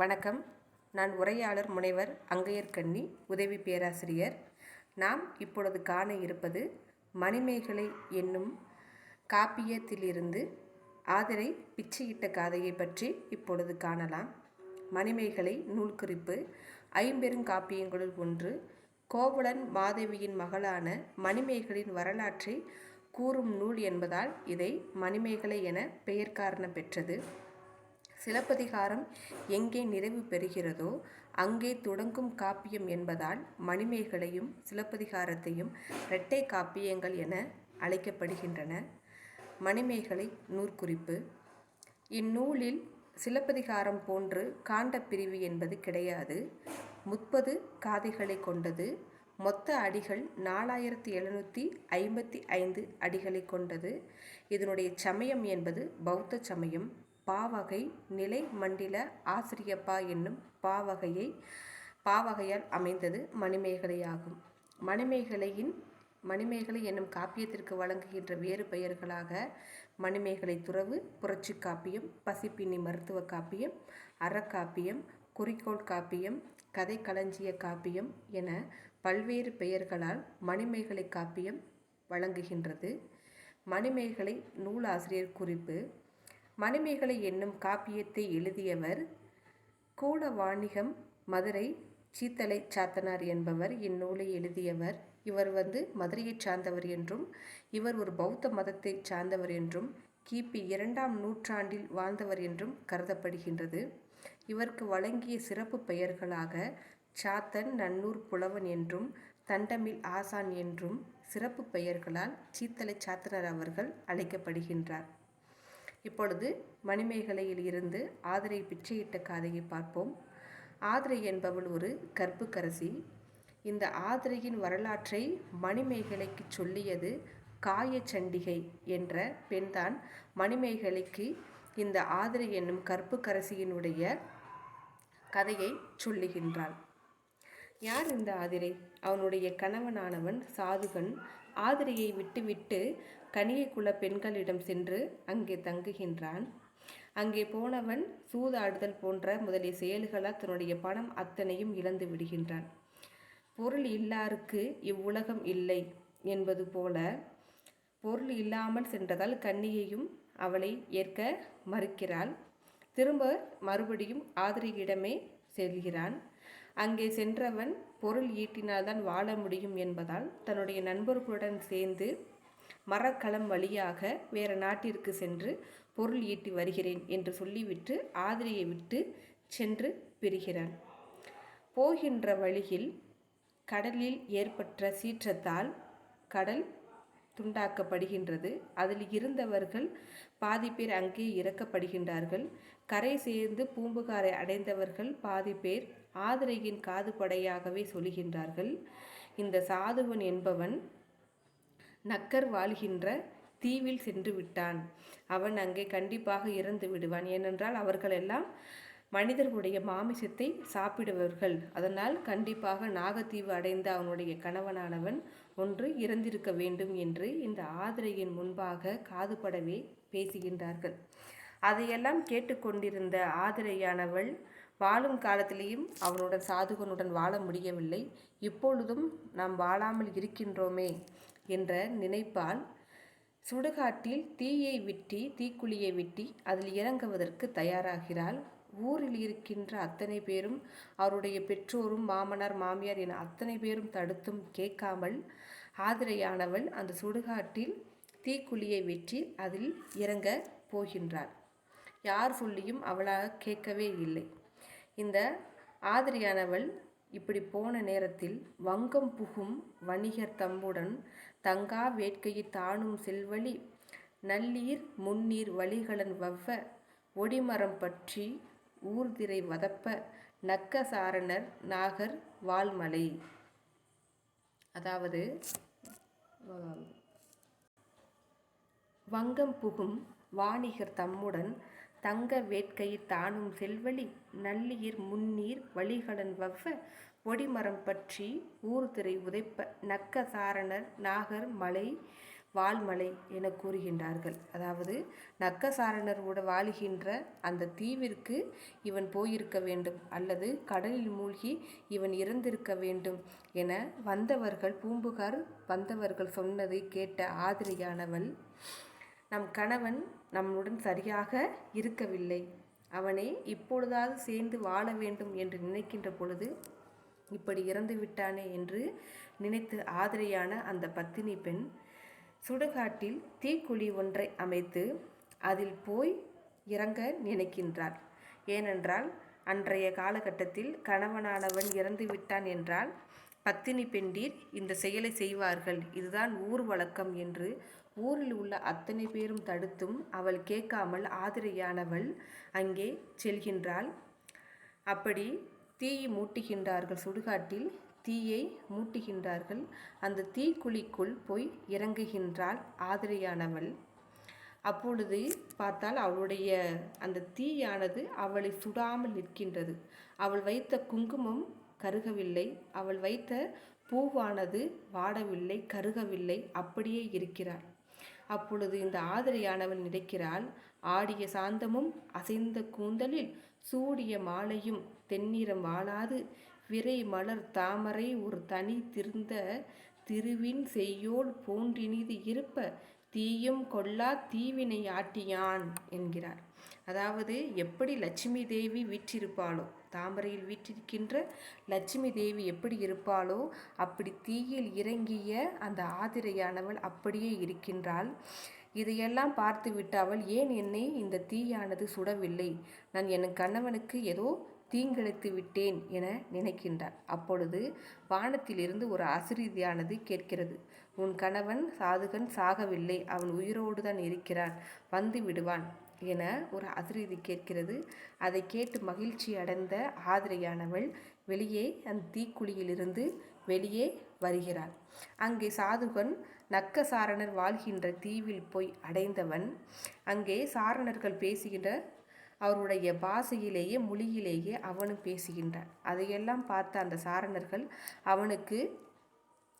வணக்கம். நான் உரையாளர் முனைவர் அங்கையர்கண்ணி உதவி பேராசிரியர். நாம் இப்பொழுது காண இருப்பது மணிமேகலை என்னும் காப்பியத்திலிருந்து ஆதரை பிச்சையிட்ட காதையை பற்றி இப்பொழுது காணலாம். மணிமேகலை நூல் குறிப்பு ஐம்பெருங்காப்பியங்களுள் ஒன்று. கோவலன் மாதவியின் மகளான மணிமேகலின் வரலாற்றை கூறும் நூல் என்பதால் இதை மணிமேகலை என பெயர் காரணம் பெற்றது. சிலப்பதிகாரம் எங்கே நிறைவு பெறுகிறதோ அங்கே தொடங்கும் காப்பியம் என்பதால் மணிமேகலையும் சிலப்பதிகாரத்தையும் இரட்டை காப்பியங்கள் என அழைக்கப்படுகின்றன. மணிமேகலை நூற்குறிப்பு. இந்நூலில் சிலப்பதிகாரம் போன்று காண்ட பிரிவு என்பது கிடையாது. முப்பது காதைகளை கொண்டது. மொத்த அடிகள் நாலாயிரத்தி எழுநூற்றி ஐம்பத்தி ஐந்து அடிகளை கொண்டது. இதனுடைய சமயம் என்பது பௌத்த சமயம். பாவகை நிலை மண்டில ஆசிரியப்பா என்னும் பாவகையை பாவகையால் அமைந்தது மணிமேகலையாகும். மணிமேகலையின் மணிமேகலை என்னும் காப்பியத்திற்கு வழங்குகின்ற வேறு பெயர்களாக மணிமேகலை துறவு புரட்சி காப்பியம் பசிப்பின்னி மருத்துவ காப்பியம் அறக்காப்பியம் குறிக்கோள் காப்பியம் கதை களஞ்சிய காப்பியம் என பல்வேறு பெயர்களால் மணிமேகலை காப்பியம் வழங்குகின்றது. மணிமேகலை நூலாசிரியர் குறிப்பு மணிமேகலை என்னும் காப்பியத்தை எழுதியவர் கூட வாணிகம் மதுரை சீத்தலை சாத்தனார் என்பவர் இந்நூலை எழுதியவர். இவர் வந்து மதுரையைச் சார்ந்தவர் என்றும் இவர் ஒரு பௌத்த மதத்தை சார்ந்தவர் என்றும் கிபி இரண்டாம் நூற்றாண்டில் வாழ்ந்தவர் என்றும் கருதப்படுகின்றது. இவருக்கு வழங்கிய சிறப்பு பெயர்களாக சாத்தன் நன்னூர் புலவன் என்றும் தண்டமில் ஆசான் என்றும் சிறப்பு பெயர்களால் சீத்தலை சாத்தனர் அவர்கள் அழைக்கப்படுகின்றார். இப்பொழுது மணிமேகலையில் இருந்து ஆதிரை பிச்சையிட்ட காதையை பார்ப்போம். ஆதிரை என்பவள் ஒரு கற்புக்கரசி. இந்த ஆதிரையின் வரலாற்றை மணிமேகலைக்கு சொல்லியது காயச்சண்டிகை என்ற பெண்தான். மணிமேகலைக்கு இந்த ஆதிரை என்னும் கற்புக்கரசியினுடைய கதையை சொல்லுகின்றாள். யார் இந்த ஆதிரை? அவனுடைய கணவனானவன் சாதுகன் ஆதிரையை விட்டுவிட்டு கனியக்குல பெண்களிடம் சென்று அங்கே தங்குகின்றான். அங்கே போனவன் சூதாடுதல் போன்ற முதலிய செயல்களால் தன்னுடைய பணம் அத்தனையும் இழந்து விடுகின்றான். பொருள் இல்லாருக்கு இவ்வுலகம் இல்லை என்பது போல பொருள் இல்லாமல் சென்றதால் கன்னியையும் அவளை ஏற்க மறுக்கிறாள். திரும்ப மறுபடியும் ஆதிரியிடமே செல்கிறான். அங்கே சென்றவன் பொருள் ஈட்டினால்தான் வாழ முடியும் என்பதால் தன்னுடைய நண்பர்களுடன் சேர்ந்து மரக்களம் வழியாக வேறு நாட்டிற்கு சென்று பொருள் ஈட்டி வருகிறேன் என்று சொல்லிவிட்டு ஆதிரியை விட்டு சென்று பிரிகிறான். போகின்ற வழியில் கடலில் ஏற்பட்ட சீற்றத்தால் கடல் துண்டாக்கப்படுகின்றது. அதில் இருந்தவர்கள் பாதி பேர் அங்கே இறக்கப்படுகின்றார்கள். கரை சேர்ந்து பூம்புகாரை அடைந்தவர்கள் பாதி பேர் ஆதிரையின் காதுபடையாகவே சொல்கின்றார்கள் இந்த சாதுவன் என்பவன் நக்கர் வாழ்கின்ற தீவில் சென்று விட்டான். அவன் அங்கே கண்டிப்பாக இறந்து விடுவான். ஏனென்றால் அவர்களெல்லாம் மனிதர்களுடைய மாமிசத்தை சாப்பிடுவர்கள் அதனால் கண்டிப்பாக நாகத்தீவு அடைந்த அவனுடைய கணவனானவன் ஒன்று இறந்திருக்க வேண்டும் என்று இந்த ஆதிரையின் முன்பாக காதுபடவே பேசுகின்றார்கள். அதையெல்லாம் கேட்டுக்கொண்டிருந்த ஆதிரையானவள் வாழும் காலத்திலேயும் அவனுடன் சாதுகனுடன் வாழ முடியவில்லை. இப்பொழுதும் நாம் வாழாமல் இருக்கின்றோமே என்ற நினைப்பால் சுடுகாட்டில் தீயை விட்டி தீக்குழியை விட்டி அதில் இறங்குவதற்கு தயாராகிறாள். ஊரில் இருக்கின்ற அத்தனை பேரும் அவருடைய பெற்றோரும் மாமனார் மாமியார் என அத்தனை பேரும் தடுத்தும் கேட்காமல் ஆதிரையானவள் அந்த சுடுகாட்டில் தீக்குழியை வெற்றி அதில் இறங்க போகின்றாள். யார் சொல்லியும் அவளாக கேட்கவே இல்லை. இந்த ஆதிரியானவள் இப்படி போன நேரத்தில் வங்கம் புகும் வணிகர் தம்புடன் தங்கா வேட்கையில் தானும் செல்வழி நல்லீர் முன்னீர் வழிகளன் வவ்வ ஒடிமரம் பற்றி ஊர்திரை வதப்ப நக்க சாரணர் நாகர் வால்மலை. அதாவது வங்கம் புகும் வாணிகர் தம்முடன் தங்க வேட்கையில் தானும் செல்வழி நள்ளியர் முன்னீர் வழிகடன் வவ்வ ஒடிமரம் பற்றி ஊர்திரை உதைப்ப நக்க சாரணர் நாகர் மலை வால்மலை என கூறுகின்றார்கள். அதாவது நக்கசாரணர் கூட வாழுகின்ற அந்த தீவிற்கு இவன் போயிருக்க வேண்டும் அல்லது கடலில் மூழ்கி இவன் இறந்திருக்க வேண்டும் என வந்தவர்கள் பூம்புகார் வந்தவர்கள் சொன்னதை கேட்ட ஆதிரியானவள் நம் கணவன் நம்முடன் சரியாக இருக்கவில்லை. அவனை இப்பொழுதாவது சேர்ந்து வாழ வேண்டும் என்று நினைக்கின்ற பொழுது இப்படி இறந்து விட்டானே என்று நினைத்து ஆதரையான அந்த பத்தினி பெண் சுடுகாட்டில் தீக்குழி ஒன்றை அமைத்து அதில் போய் இறங்க நினைக்கின்றார் ஏனென்றால் அன்றைய காலகட்டத்தில் கணவனானவன் இறந்து விட்டான் என்றால் பத்தினி பெண்டீர் இந்த செயலை செய்வார்கள். இதுதான் ஊர் வழக்கம் என்று ஊரில் உள்ள அத்தனை பேரும் தடுத்தும் அவள் கேட்காமல் ஆதிரையானவள் அங்கே செல்கின்றாள். அப்படி தீயை மூட்டுகின்றார்கள் சுடுகாட்டில். தீயை மூட்டுகின்றார்கள். அந்த தீக்குழிக்குள் போய் இறங்குகின்றாள் ஆதிரையானவள். அப்பொழுது பார்த்தால் அவளுடைய அந்த தீயானது அவளை சுடாமல் நிற்கின்றது. அவள் வைத்த குங்குமம் கருகவில்லை. அவள் வைத்த பூவானது வாடவில்லை கருகவில்லை. அப்படியே இருக்கிறாள். அப்பொழுது இந்த ஆதரையானவன் நினைக்கிறாள் ஆடிய சாந்தமும் அசைந்த கூந்தலில் சூடிய மாலையும் தென்னிறம் வாழாது விரை மலர் தாமரை ஒரு தனி திருந்த திருவின் செய்யோல் போன்றினிது இருப்ப தீயும் கொல்லா தீவினை ஆட்டியான் என்கிறார். அதாவது எப்படி லட்சுமி தேவி வீற்றிருப்பாளோ தாமரையில் வீற்றிருக்கின்ற லட்சுமி தேவி எப்படி இருப்பாளோ அப்படி தீயில் இறங்கிய அந்த ஆதிரையானவள் அப்படியே இருக்கின்றாள். இதையெல்லாம் பார்த்துவிட்டு அவள் ஏன் என்னை இந்த தீயானது சுடவில்லை? நான் என் கணவனுக்கு ஏதோ தீங்கிழைத்து விட்டேன் என நினைக்கின்றார் அப்பொழுது வானத்திலிருந்து ஒரு அசிரீதியானது கேட்கிறது. உன் கணவன் சாதுகன் சாகவில்லை. அவன் உயிரோடு தான் இருக்கிறான். வந்து விடுவான். என ஒரு அதிரதி கேட்கிறது. அதை கேட்டு மகிழ்ச்சி அடைந்த ஆதிரையானவள் வெளியே அந்த தீக்குழியிலிருந்து வெளியே வருகிறாள். அங்கே சாதுகன் நக்க சாரணர் வாழ்கின்ற தீவில் போய் அடைந்தவன். அங்கே சாரணர்கள் பேசுகின்ற அவருடைய பாசையிலேயே மொழியிலேயே அவனும் பேசுகின்றான். அதையெல்லாம் பார்த்த அந்த சாரணர்கள் அவனுக்கு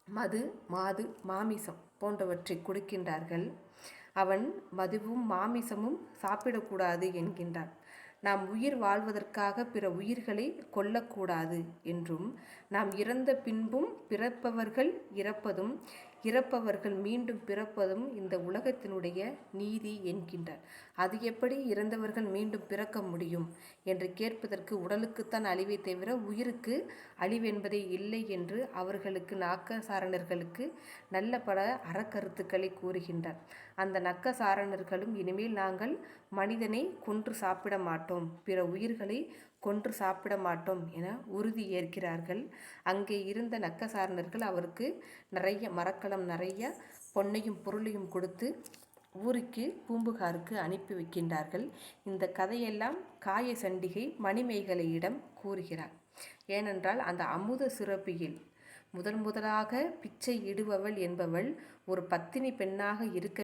மது மாது மாமிசம் போன்றவற்றை கொடுக்கின்றார்கள். அவன் மதுவும் மாமிசமும் சாப்பிடக்கூடாது என்கின்றான். நாம் உயிர் வாழ்வதற்காக பிற உயிர்களை கொல்லக்கூடாது என்றும் நாம் இறந்த பின்பும் பிறப்பவர்கள் இறப்பதும் இறப்பவர்கள் மீண்டும் பிறப்பதும் இந்த உலகத்தினுடைய நீதி என்கின்றார் அது எப்படி இறந்தவர்கள் மீண்டும் பிறக்க முடியும் என்று கேட்பதற்கு உடலுக்குத்தான் அழிவை தவிர உயிருக்கு அழிவென்பதே இல்லை என்று அவர்களுக்கு நாக்க சாரணர்களுக்கு நல்ல பல அறக்கருத்துக்களை கூறுகின்றார் அந்த நக்க சாரணர்களும் இனிமேல் நாங்கள் மனிதனை கொன்று சாப்பிட மாட்டோம். பிற உயிர்களை கொன்று சாப்பிட மாட்டோம் என உறுதி ஏற்கிறார்கள். அங்கே இருந்த நக்கசாரணர்கள் அவருக்கு நிறைய மரக்கலம் நிறைய பொன்னையும் பொருளையும் கொடுத்து ஊருக்கு பூம்புகாருக்கு அனுப்பி வைக்கின்றார்கள். இந்த கதையெல்லாம் காய சண்டிகை மணிமேகலையிடம் கூறுகிறார். ஏனென்றால் அந்த அமுத சிறப்பியில் முதன் முதலாக பிச்சை இடுபவள் என்பவள் ஒரு பத்தினி பெண்ணாக இருக்க